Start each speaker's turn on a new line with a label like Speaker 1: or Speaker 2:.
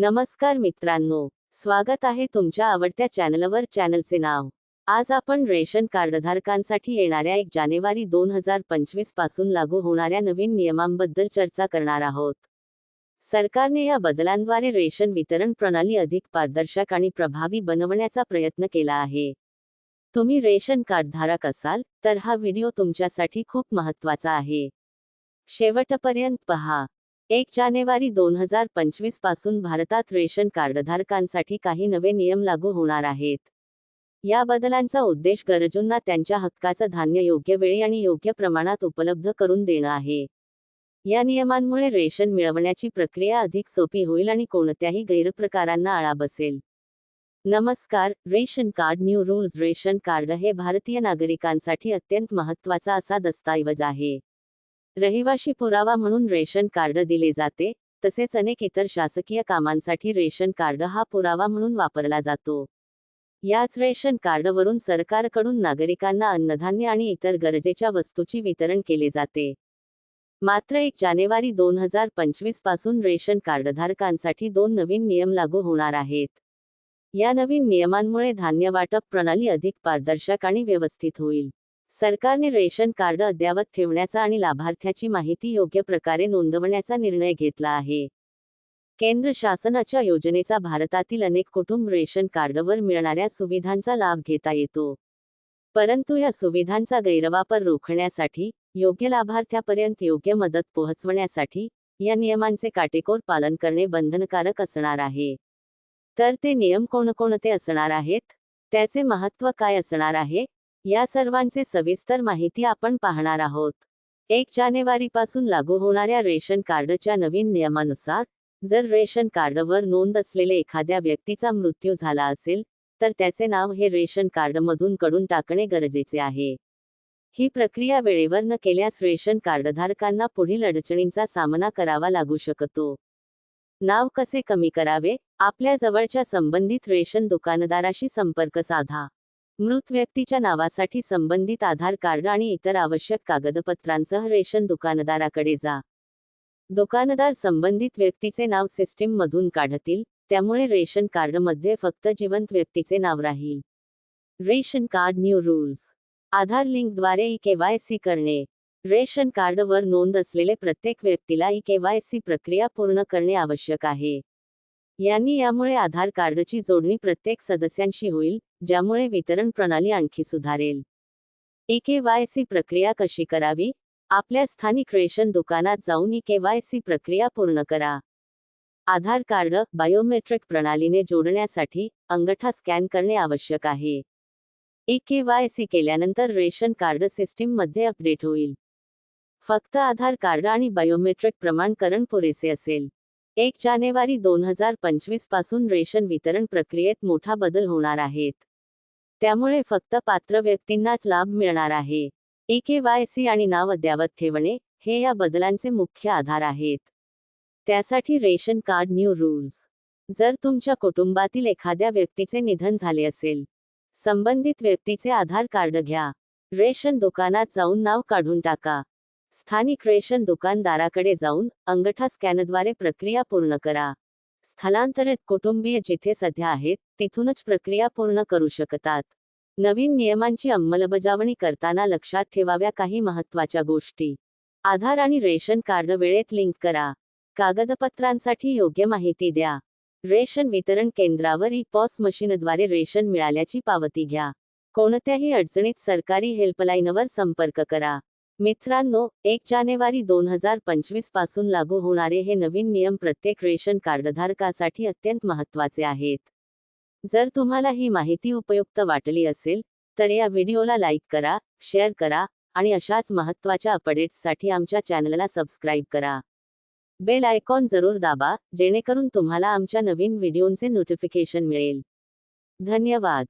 Speaker 1: नमस्कार मित्रांनो स्वागत आहे तुमच्या आवडत्या चॅनलवर चॅनलचे नाव. आज आपण रेशन कार्डधारकांसाठी येणाऱ्या एक जानेवारी दोन हजार पंचवीसपासून लागू होणाऱ्या नवीन नियमांबद्दल चर्चा करणार आहोत. सरकारने या बदलांद्वारे रेशन वितरण प्रणाली अधिक पारदर्शक आणि प्रभावी बनवण्याचा प्रयत्न केला आहे. तुम्ही रेशन कार्डधारक असाल तर हा व्हिडिओ तुमच्यासाठी खूप महत्त्वाचा आहे. शेवटपर्यंत पहा. एक जानेवारी दोन हजार पंचवीसपासून भारतात रेशन कार्डधारकांसाठी काही नवे नियम लागू होणार आहेत. या बदलांचा उद्देश गरजूंना त्यांच्या हक्काचं धान्य योग्य वेळी आणि योग्य प्रमाणात उपलब्ध करून देणं आहे. या नियमांमुळे रेशन मिळवण्याची प्रक्रिया अधिक सोपी होईल आणि कोणत्याही गैरप्रकारांना आळा बसेल. नमस्कार ration card new rules ration card हे भारतीय नागरिकांसाठी अत्यंत महत्त्वाचा असा दस्तऐवज आहे. रहिवाशी पुरावा म्हणून रेशन कार्ड दिले जाते तसेच अनेक इतर शासकीय कामांसाठी रेशन कार्ड हा पुरावा म्हणून वापरला जातो. याच रेशन कार्डवरून सरकारकडून नागरिकांना अन्नधान्य आणि इतर गरजेच्या वस्तूची वितरण केले जाते. मात्र एक जानेवारी दोन हजार पंचवीसपासून रेशन कार्डधारकांसाठी दोन नवीन नियम लागू होणार आहेत. या नवीन नियमांमुळे धान्य वाटप प्रणाली अधिक पारदर्शक आणि व्यवस्थित होईल. सरकारने रेशन कार्ड अद्ययावत ठेवण्याचा आणि लाभार्थ्याची माहिती योग्य प्रकारे नोंदवण्याचा निर्णय घेतला आहे. केंद्र शासनाच्या योजनेचा भारतातील अनेक कुटुंब रेशन कार्डवर मिळणाऱ्या सुविधांचा लाभ घेता येतो. परंतु या सुविधांचा गैरवापर रोखण्यासाठी योग्य लाभार्थ्यापर्यंत योग्य मदत पोहोचवण्यासाठी या नियमांचे काटेकोर पालन करणे बंधनकारक असणार आहे. तर ते नियम कोणकोणते असणार आहेत? त्याचे महत्त्व काय असणार आहे? या सर्वांचे सविस्तर माहिती आपण पाहणार आहोत. एक जानेवारीपासून लागू होणाऱ्या रेशन कार्डच्या नवीन नियमानुसार जर रेशन कार्डवर नोंद असलेले एखाद्या व्यक्तीचा मृत्यू झाला असेल तर त्याचे नाव हे रेशन कार्डमधून कडून टाकणे गरजेचे आहे. ही प्रक्रिया वेळेवर न केल्यास रेशन कार्डधारकांना पुढील अडचणींचा सामना करावा लागू शकतो. नाव कसे कमी करावे? आपल्या जवळच्या संबंधित रेशन दुकानदाराशी संपर्क साधा. मृत व्यक्तीच्या नावासाठी संबंधित आधार कार्ड आणि इतर आवश्यक कागदपत्रांसह रेशन दुकानदाराकडे जा. दुकानदार संबंधित व्यक्तीचे नाव सिस्टीम मधून काढतील त्यामुळे रेशन कार्डमध्ये फक्त जिवंत व्यक्तीचे नाव राहील. Ration card new rules. Aadhaar लिंकद्वारे ई केवायसी करणे. रेशन कार्डवर नोंद असलेले प्रत्येक व्यक्तीला ई केवायसी प्रक्रिया पूर्ण करणे आवश्यक आहे. यांनी यामुळे आधार कार्डची जोडणी प्रत्येक सदस्यांशी होईल ज्यामुळे वितरण प्रणाली आणखी सुधारेल. ई केवायसी प्रक्रिया कशी करावी? आपल्या स्थानिक रेशन दुकानात जाऊन ई केवायसी प्रक्रिया पूर्ण करा. आधार कार्ड बायोमेट्रिक प्रणालीने जोडण्यासाठी अंगठा स्कॅन करणे आवश्यक आहे. ई केवायसी केल्यानंतर रेशन कार्ड सिस्टीममध्ये अपडेट होईल. फक्त आधार कार्ड आणि बायोमेट्रिक प्रमाणकरण पुरेसे असेल. एक जानेवारी दोन हजार पंचवीसपासून रेशन वितरण प्रक्रियेत मोठा बदल होणार आहेत. त्यामुळे फक्त पात्र व्यक्तींनाच लाभ मिळणार आहे. ई केवायसी आणि नाव अद्यावत ठेवणे हे या बदलांचे मुख्य आधार आहेत. त्यासाठी रेशन कार्ड न्यू रूल्स. जर तुमच्या कुटुंबातील एखाद्या व्यक्तीचे निधन झाले असेल संबंधित व्यक्तीचे आधार कार्ड घ्या. रेशन दुकानात जाऊन नाव काढून टाका. स्थानिक रेशन दुकानदाराकडे जाऊन अंगठा स्कॅनद्वारे प्रक्रिया पूर्ण करा. स्थलांतरित कुटुंबीय जिथे सध्या आहेत तिथूनच प्रक्रिया पूर्ण करू शकतात. नवीन नियमांची अंमलबजावणी करताना लक्षात ठेवाव्या काही महत्त्वाच्या गोष्टी. आधार आणि रेशन कार्ड वेळेत लिंक करा. कागदपत्रांसाठी योग्य माहिती द्या. रेशन वितरण केंद्रावर ई पॉस मशीनद्वारे रेशन मिळाल्याची पावती घ्या. कोणत्याही अडचणीत सरकारी हेल्पलाईनवर संपर्क करा. मित्रांनो एक जानेवारी दोन हजार पंचवीसपासून लागू होणारे हे नवीन नियम प्रत्येक रेशन कार्डधारकासाठी अत्यंत महत्त्वाचे आहेत. जर तुम्हाला ही माहिती उपयुक्त वाटली असेल तर या व्हिडिओला लाईक करा शेअर करा आणि अशाच महत्त्वाच्या अपडेट्ससाठी आमच्या चॅनलला सबस्क्राईब करा. बेल आयकॉन जरूर दाबा जेणेकरून तुम्हाला आमच्या नवीन व्हिडिओंचे नोटिफिकेशन मिळेल. धन्यवाद.